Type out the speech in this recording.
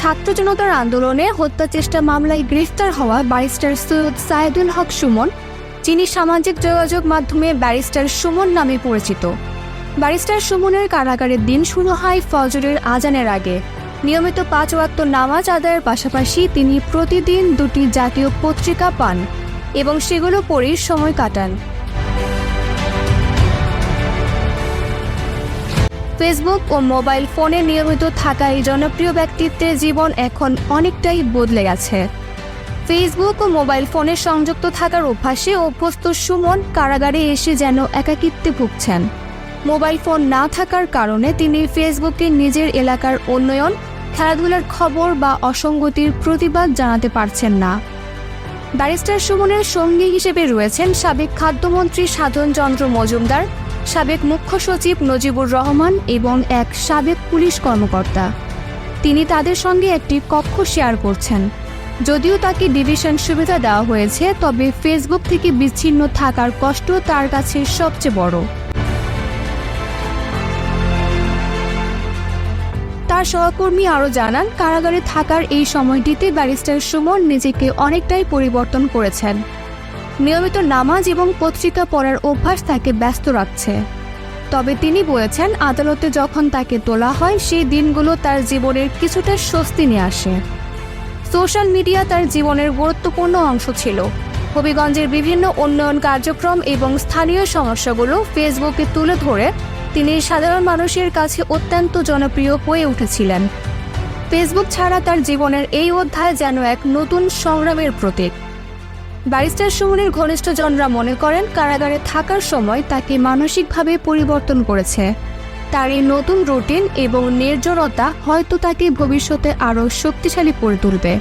ছাত্র জনতার আন্দোলনে হত্যা চেষ্টা মামলায় গ্রেফতার হওয়া ব্যারিস্টার সৈয়দ সাইদুল হক সুমন, যিনি সামাজিক যোগাযোগ মাধ্যমে ব্যারিস্টার সুমন নামে পরিচিত। ব্যারিস্টার সুমনের কারাগারের দিন শুরু হয় ফজরের আজানের আগে। নিয়মিত পাঁচ ওয়াক্ত নামাজ আদায়ের পাশাপাশি তিনি প্রতিদিন দুটি জাতীয় পত্রিকা পান এবং সেগুলো পড়েই সময় কাটান। ফেসবুক ও মোবাইল ফোনে নিয়মিত থাকা এই জনপ্রিয় ব্যক্তিত্বের জীবন এখন অনেকটাই বদলে গেছে। ফেসবুক ও মোবাইল ফোনে সংযুক্ত থাকার অভ্যাসে অভ্যস্ত সুমন কারাগারে এসে যেন একাকিত্বে ভুগছেন। মোবাইল ফোন না থাকার কারণে তিনি ফেসবুকে নিজের এলাকার উন্নয়ন, খেলাধুলার খবর বা অসঙ্গতির প্রতিবাদ জানাতে পারছেন না। ব্যারিস্টার সুমনের সঙ্গী হিসেবে রয়েছেন সাবেক খাদ্যমন্ত্রী সাধন চন্দ্র মজুমদার। সাবেক মুখ্য সচিব নজিবুর রহমান এবং এক সাবেক পুলিশ কর্মকর্তা। তিনি তাদের সঙ্গে একটি কক্ষ শেয়ার করছেন। যদিও তাকে ডিভিশন সুবিধা দেওয়া হয়েছে, তবে ফেসবুক থেকে বিচ্ছিন্ন থাকার কষ্ট তার কাছে সবচেয়ে বড়। তার সহকর্মী আরও জানান, কারাগারে থাকার এই সময়টিতে ব্যারিস্টার সুমন নিজেকে অনেকটাই পরিবর্তন করেছেন। নিয়মিত নামাজ এবং পত্রিকা পড়ার অভ্যাস তাকে ব্যস্ত রাখছে। তবে তিনি বলেছেন, আদালতে যখন তাকে তোলা হয়, সেই দিনগুলো তার জীবনের কিছুটা স্বস্তি নিয়ে আসে। সোশ্যাল মিডিয়া তার জীবনের গুরুত্বপূর্ণ অংশ ছিল। হবিগঞ্জের বিভিন্ন উন্নয়ন কার্যক্রম এবং স্থানীয় সমস্যাগুলো ফেসবুকে তুলে ধরে তিনি সাধারণ মানুষের কাছে অত্যন্ত জনপ্রিয় হয়ে উঠেছিলেন। ফেসবুক ছাড়া তার জীবনের এই অধ্যায় যেন এক নতুন সংগ্রামের প্রতীক। ব্যারিস্টার সুমনের ঘনিষ্ঠজনরা মনে করেন কারাগারে থাকার সময় তাকে মানসিকভাবে পরিবর্তন করেছে। তার এই নতুন রুটিন এবং নির্জনতা হয়তো তাকে ভবিষ্যতে আরও শক্তিশালী করে তুলবে।